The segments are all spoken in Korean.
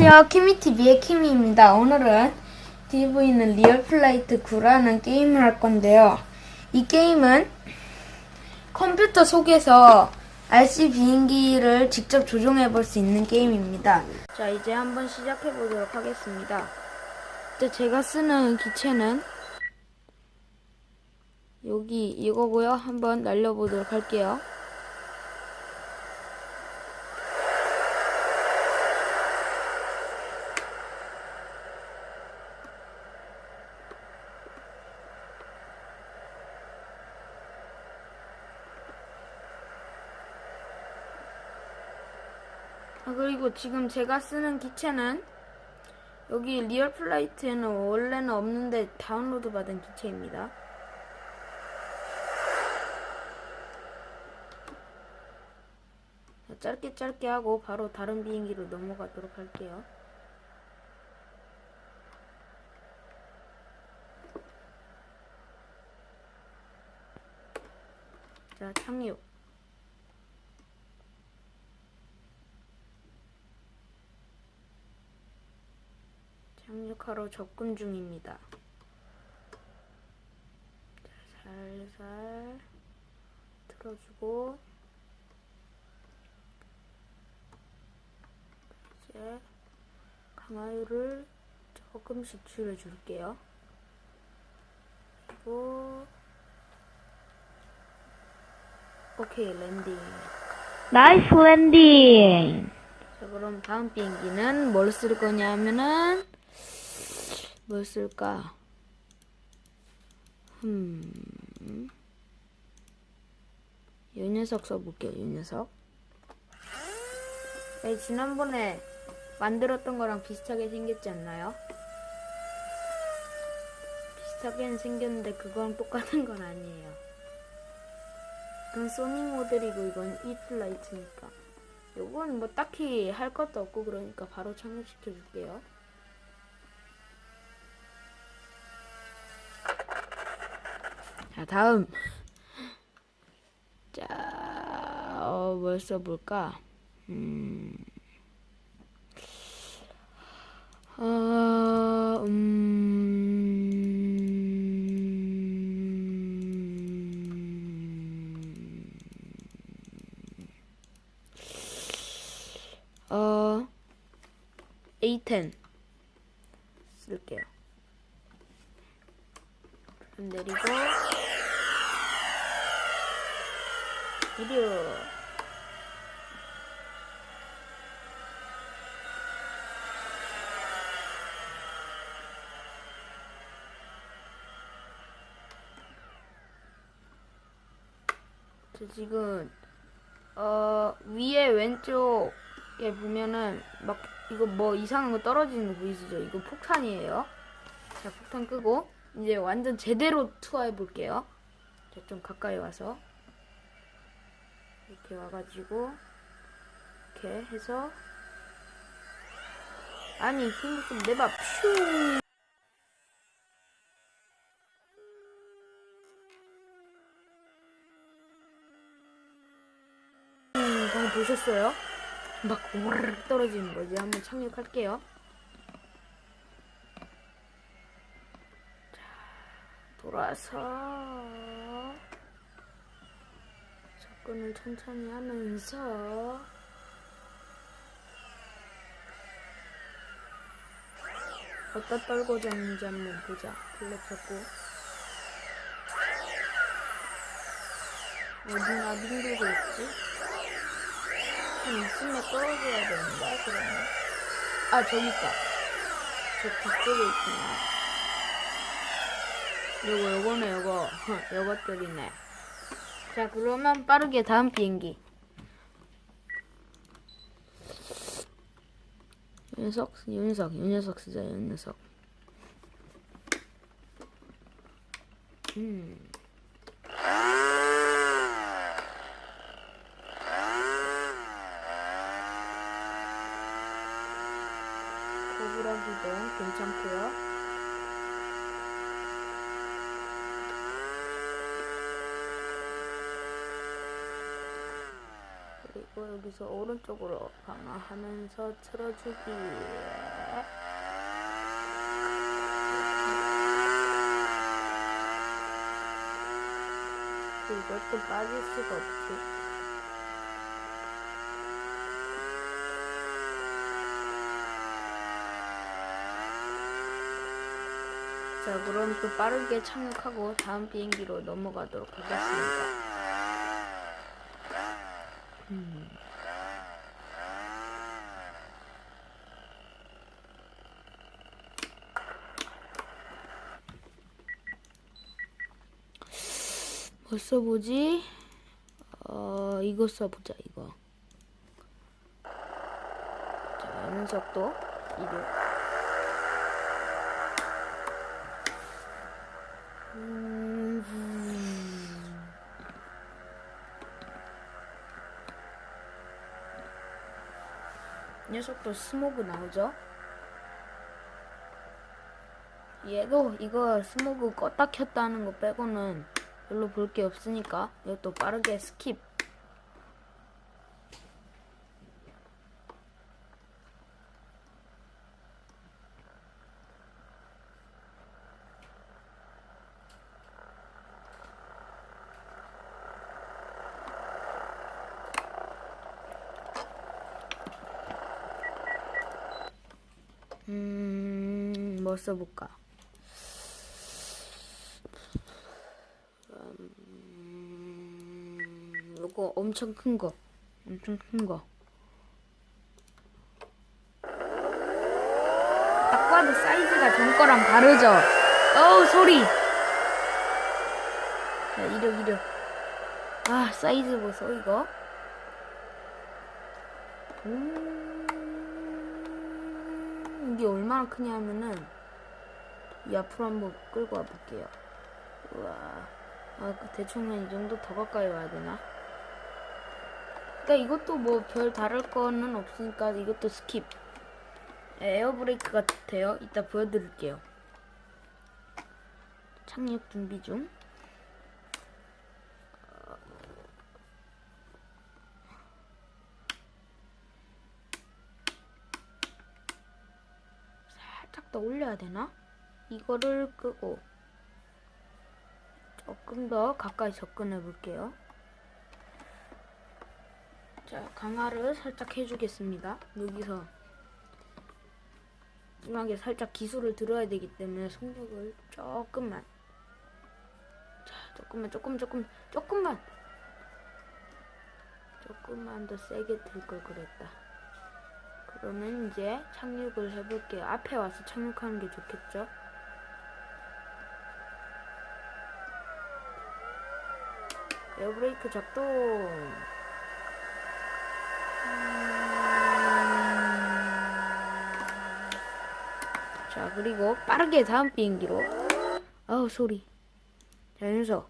안녕하세요. 키미TV의 키미입니다. 오늘은 DV는 리얼플라이트 9라는 게임을 할 건데요. 이 게임은 컴퓨터 속에서 RC 비행기를 직접 조종해 볼 수 있는 게임입니다. 자, 이제 한번 시작해 보도록 하겠습니다. 이제 제가 쓰는 기체는 여기 이거고요. 한번 날려보도록 할게요. 아, 그리고 지금 제가 쓰는 기체는 여기 리얼 플라이트에는 원래는 없는데 다운로드 받은 기체입니다. 자, 짧게 짧게 하고 바로 다른 비행기로 넘어가도록 할게요. 자, 착륙. 착륙하러 접근 중입니다. 자, 살살 틀어주고 이제 강화율을 조금씩 줄여줄게요. 그리고 오케이 랜딩. 나이스 랜딩. 자 그럼 다음 비행기는 뭘 쓸 거냐면은 뭘 쓸까? 음. 이 녀석 써볼게요, 이 녀석. 네, 지난번에 만들었던 거랑 비슷하게 생겼지 않나요? 비슷하게는 생겼는데 그거랑 똑같은 건 아니에요. 이건 소니 모델이고 이건 E 플라이트니까. 요건 뭐 딱히 할 것도 없고 그러니까 바로 착륙시켜 줄게요. 자, 다음. 자, 어, 뭘 써볼까? 음. 어, 음. 어, A10 쓸게요. 좀 내리고 이류 저 지금 어 위에 왼쪽에 보면은 막 이거 뭐 이상한 거 떨어지는 거 보이시죠? 이거 폭탄이에요. 자 폭탄 끄고 이제 완전 제대로 투하해 볼게요. 자 좀 가까이 와서 이렇게 와가지고 이렇게 해서 아니 힘을 좀 내봐. 퓨! 음, 방금 보셨어요? 막 오르르 떨어지는 거지. 한번 착륙할게요. 자 돌아서 접근을 천천히 하면서 어디다 떨궈져 있는지 한번 보자. 블랙 잡고. 어디나 빙글고 있지? 한 이쯤에 떨어져야 되는데, 그러면. 아, 저기 있다. 저 뒤쪽에 있구나. 요거, 요거네, 요거. 요것들이네. 자, 그러면 빠르게 다음 비행기. 녀석, 요 녀석 쓰자, 요 녀석. 음. 거부라기도 괜찮고요. 그리고 여기서 오른쪽으로 강화하면서 틀어주기. 이것도 빠질 수가 없지. 자, 그럼 또 빠르게 착륙하고 다음 비행기로 넘어가도록 하겠습니다. 뭐 써보지? 어, 이거 써보자, 이거. 자, 연속도 2 녀석도 스모그 나오죠? 얘도 이거 스모그 껐다 켰다 하는 거 빼고는 별로 볼 게 없으니까 이것도 빠르게 스킵 음, 뭐 써볼까? 음, 요거 엄청 큰 거. 엄청 큰 거. 딱 봐도 사이즈가 전 거랑 다르죠? 어우, 소리! 자, 이륙, 이륙. 아, 사이즈 보소, 이거. 음, 이게 얼마나 크냐 하면은, 이 앞으로 한번 끌고 와 볼게요. 우와. 아, 그 대충 한 이 정도 더 가까이 와야 되나? 그니까 이것도 뭐 별 다를 거는 없으니까 이것도 스킵. 에어브레이크 같아요. 이따 보여드릴게요. 착륙 준비 중. 살짝 더 올려야 되나? 이거를 끄고 조금 더 가까이 접근해 볼게요. 자, 강화를 살짝 해주겠습니다. 여기서 마지막에 살짝 기술을 들어야 되기 때문에 속력을 조금만 자, 조금만 조금 조금 조금만 조금만 더 세게 들 걸 그랬다. 그러면 이제 착륙을 해볼게요. 앞에 와서 착륙하는 게 좋겠죠? 에어브레이크 작동. 음. 자, 그리고 빠르게 다음 비행기로. 아우, 소리. 자, 윤석.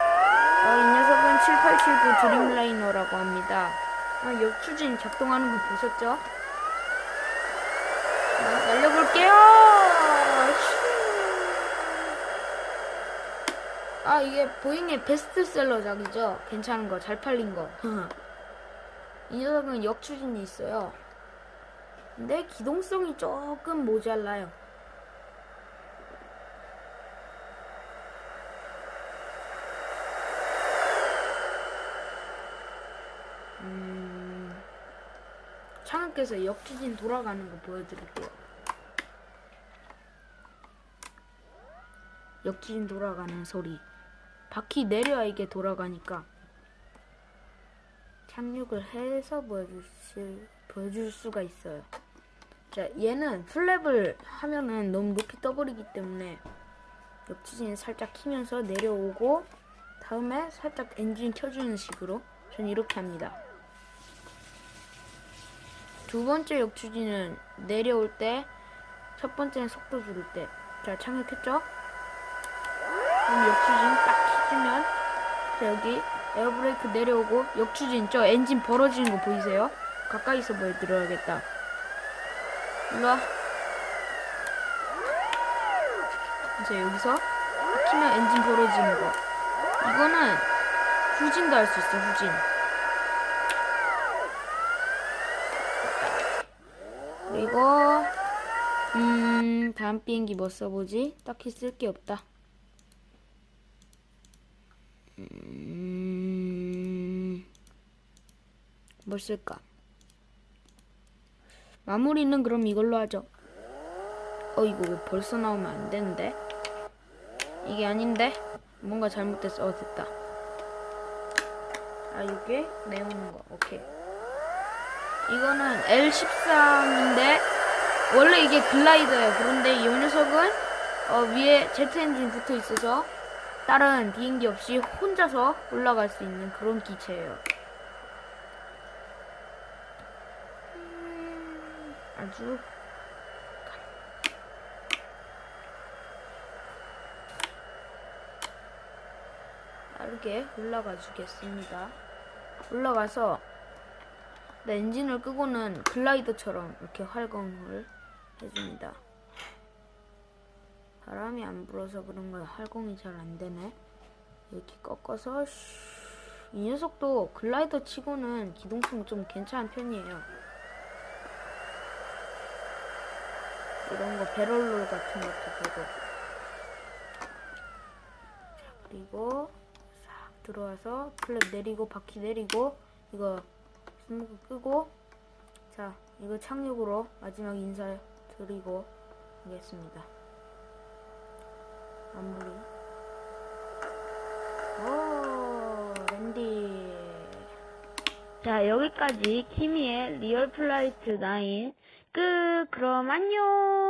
어, 이 녀석은 7879 드림라이너라고 합니다. 아, 역추진 작동하는 거 보셨죠? 자, 날려볼게요! 아 이게 보잉의 베스트셀러작이죠. 괜찮은 거, 잘 팔린 거. 이 녀석은 역추진이 있어요. 근데 기동성이 조금 모자라요. 음, 창학께서 역추진 돌아가는 거 보여드릴게요. 역주진 돌아가는 소리. 바퀴 내려야 이게 돌아가니까 착륙을 해서 보여줄 수, 보여줄 수가 있어요. 자, 얘는 플랩을 하면은 너무 높이 떠버리기 때문에 역지진 살짝 키면서 내려오고 다음에 살짝 엔진 켜주는 식으로 전 이렇게 합니다. 두 번째 역추진은 내려올 때, 첫 번째는 속도 줄일 때. 자, 착륙했죠? 그럼 역추진 딱 하면 여기 에어브레이크 내려오고 역추진 저 엔진 벌어지는 거 보이세요? 가까이서 뭐 보여드려야겠다 일로와 이제 여기서 키면 엔진 벌어지는 거 이거는 후진도 할 수 있어 후진 그리고 음 다음 비행기 뭐 써보지? 딱히 쓸 게 없다 음, 뭘 쓸까? 마무리는 그럼 이걸로 하죠. 어 이거 왜 벌써 나오면 안 되는데? 이게 아닌데? 뭔가 잘못됐어. 어 됐다. 아 이게 내오는 거. 오케이. 이거는 L13인데 원래 이게 글라이더예요. 그런데 이 녀석은 어, 위에 제트 엔진 붙어 있어서 다른 비행기 없이 혼자서 올라갈 수 있는 그런 기체예요. 음, 아주 빠르게 올라가 주겠습니다. 올라가서 네, 엔진을 끄고는 글라이더처럼 이렇게 활공을 해줍니다. 바람이 안 불어서 그런 거야. 활공이 잘 안 되네. 이렇게 꺾어서 슈. 이 녀석도 글라이더 치고는 기동성 좀 괜찮은 편이에요. 이런 거 배럴롤 같은 것도 되고. 자, 그리고 싹 들어와서 플랩 내리고 바퀴 내리고 이거 스모크 끄고 자 이거 착륙으로 마지막 인사 드리고 하겠습니다. 마무리. 오 랜디. 자, 여기까지 키미의 리얼 플라이트 9 끝. 그럼 안녕.